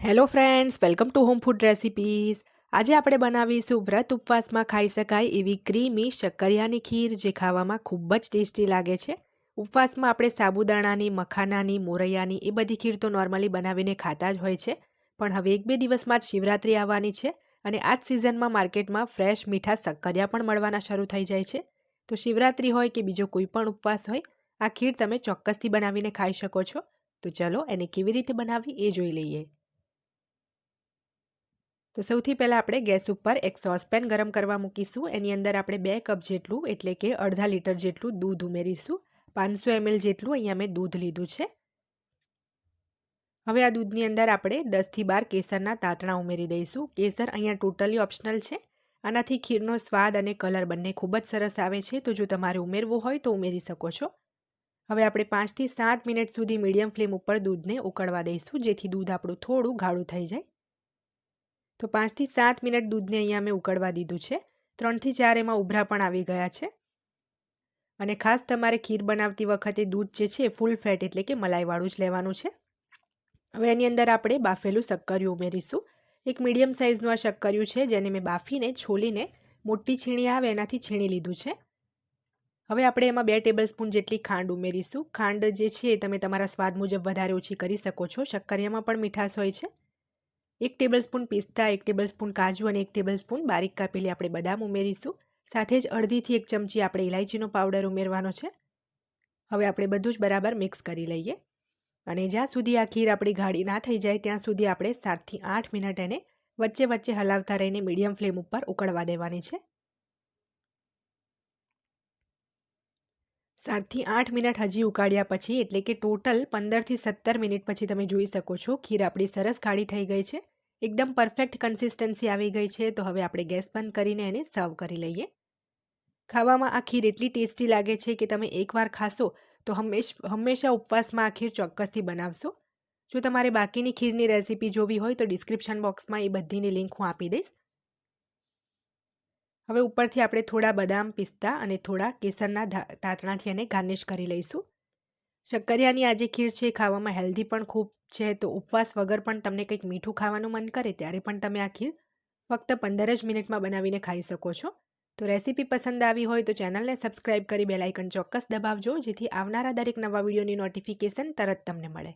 Hello friends welcome to home food recipes આજે આપણે બનાવીશું વ્રત ઉપવાસમાં ખાઈ શકાય એવી ક્રીમી શક્કરિયાની ખીર જે ખાવામાં ખૂબ જ ટેસ્ટી લાગે છે. ઉપવાસમાં આપણે સાબુદાણાની, મખાનાની, મોરૈયાની એ બધી ખીર તો નોર્મલી બનાવીને ખાતા જ હોય છે. પણ હવે એક બે દિવસમાં જ શિવરાત્રી આવવાની છે અને આ જ સિઝનમાં માર્કેટમાં ફ્રેશ મીઠા શક્કરિયા પણ મળવાના શરૂ થઈ જાય છે. તો શિવરાત્રી હોય કે બીજો કોઈ પણ ઉપવાસ હોય, આ ખીર તમે ચોક્કસથી બનાવીને ખાઈ શકો છો. તો ચલો એને કેવી રીતે બનાવવી એ જોઈ લઈએ. તો સૌથી પહેલાં આપણે ગેસ ઉપર એક સોસપેન ગરમ કરવા મૂકીશું. એની અંદર આપણે બે કપ જેટલું, એટલે કે અડધા લીટર જેટલું દૂધ ઉમેરીશું. પાંચસો એમએલ જેટલું અહીંયા મેં દૂધ લીધું છે. હવે આ દૂધની અંદર આપણે દસથી બાર કેસરના તાતણા ઉમેરી દઈશું. કેસર અહીંયા ટોટલી ઓપ્શનલ છે. આનાથી ખીરનો સ્વાદ અને કલર બંને ખૂબ જ સરસ આવે છે. તો જો તમારે ઉમેરવું હોય તો ઉમેરી શકો છો. હવે આપણે પાંચથી સાત મિનિટ સુધી મીડિયમ ફ્લેમ ઉપર દૂધને ઉકળવા દઈશું. જેથી દૂધ આપણું થોડું ગાળું થઈ જાય. તો પાંચથી સાત મિનિટ દૂધને અહીંયા મેં ઉકળવા દીધું છે. ત્રણથી ચાર એમાં ઉભરા પણ આવી ગયા છે. અને ખાસ તમારે ખીર બનાવતી વખતે દૂધ જે છે ફૂલ ફેટ એટલે કે મલાઈવાળું જ લેવાનું છે. હવે એની અંદર આપણે બાફેલું શક્કરિયું ઉમેરીશું. એક મીડિયમ સાઇઝનું આ શક્કરિયું છે જેને મેં બાફીને, છોલીને મોટી છીણી આવે એનાથી છીણી લીધું છે. હવે આપણે એમાં બે ટેબલ સ્પૂન જેટલી ખાંડ ઉમેરીશું. ખાંડ જે છે તમે તમારા સ્વાદ મુજબ વધારે ઓછી કરી શકો છો. શક્કરિયામાં પણ મીઠાશ હોય છે. એક ટેબલ સ્પૂન પિસ્તા એક ટેબલ સ્પૂન કાજુ અને એક ટેબલ સ્પૂન બારીક કાપેલી આપણે બદામ ઉમેરીશું. સાથે જ અડધીથી એક ચમચી આપણે ઇલાયચીનો પાવડર ઉમેરવાનો છે. હવે આપણે બધું જ બરાબર મિક્સ કરી લઈએ. અને જ્યાં સુધી આ ખીર આપણી ગાળી ના થઈ જાય, ત્યાં સુધી આપણે સાતથી આઠ મિનિટ એને વચ્ચે વચ્ચે હલાવતા રહીને મીડિયમ ફ્લેમ ઉપર ઉકળવા દેવાની છે. સાતથી આઠ મિનિટ હજી ઉકાળ્યા પછી, એટલે કે ટોટલ પંદરથી સત્તર મિનિટ પછી તમે જોઈ શકો છો, ખીર આપણી સરસ ગાળી થઈ ગઈ છે. એકદમ પરફેક્ટ કન્સિસ્ટન્સી આવી ગઈ છે. તો હવે આપણે ગેસ બંધ કરીને એને સર્વ કરી લઈએ. ખાવામાં આ ખીર એટલી ટેસ્ટી લાગે છે કે તમે એકવાર ખાશો તો હંમેશ, હંમેશા ઉપવાસમાં આ ખીર ચોક્કસથી બનાવશો. જો તમારે બાકીની ખીરની રેસીપી જોવી હોય તો ડિસ્ક્રિપ્શન બોક્સમાં એ બધીની લિંક હું આપી દઈશ. હવે ઉપરથી આપણે થોડા બદામ, પિસ્તા અને થોડા કેસરના તાતણાથી એને ગાર્નિશ કરી લઈશું. શક્કરિયાની આજે ખીર છે ખાવામાં હેલ્ધી પણ ખૂબ છે, તો ઉપવાસ વગર પણ તમને કંઈક મીઠું ખાવાનું મન કરે ત્યારે પણ તમે આ ખીર ફક્ત પંદર જ મિનિટમાં બનાવીને ખાઈ શકો છો. તો રેસીપી પસંદ આવી હોય તો ચેનલને સબસ્ક્રાઇબ કરી બેલાઇકન ચોક્કસ દબાવજો, જેથી આવનારા દરેક નવા વિડીયોની નોટિફિકેશન તરત તમને મળે.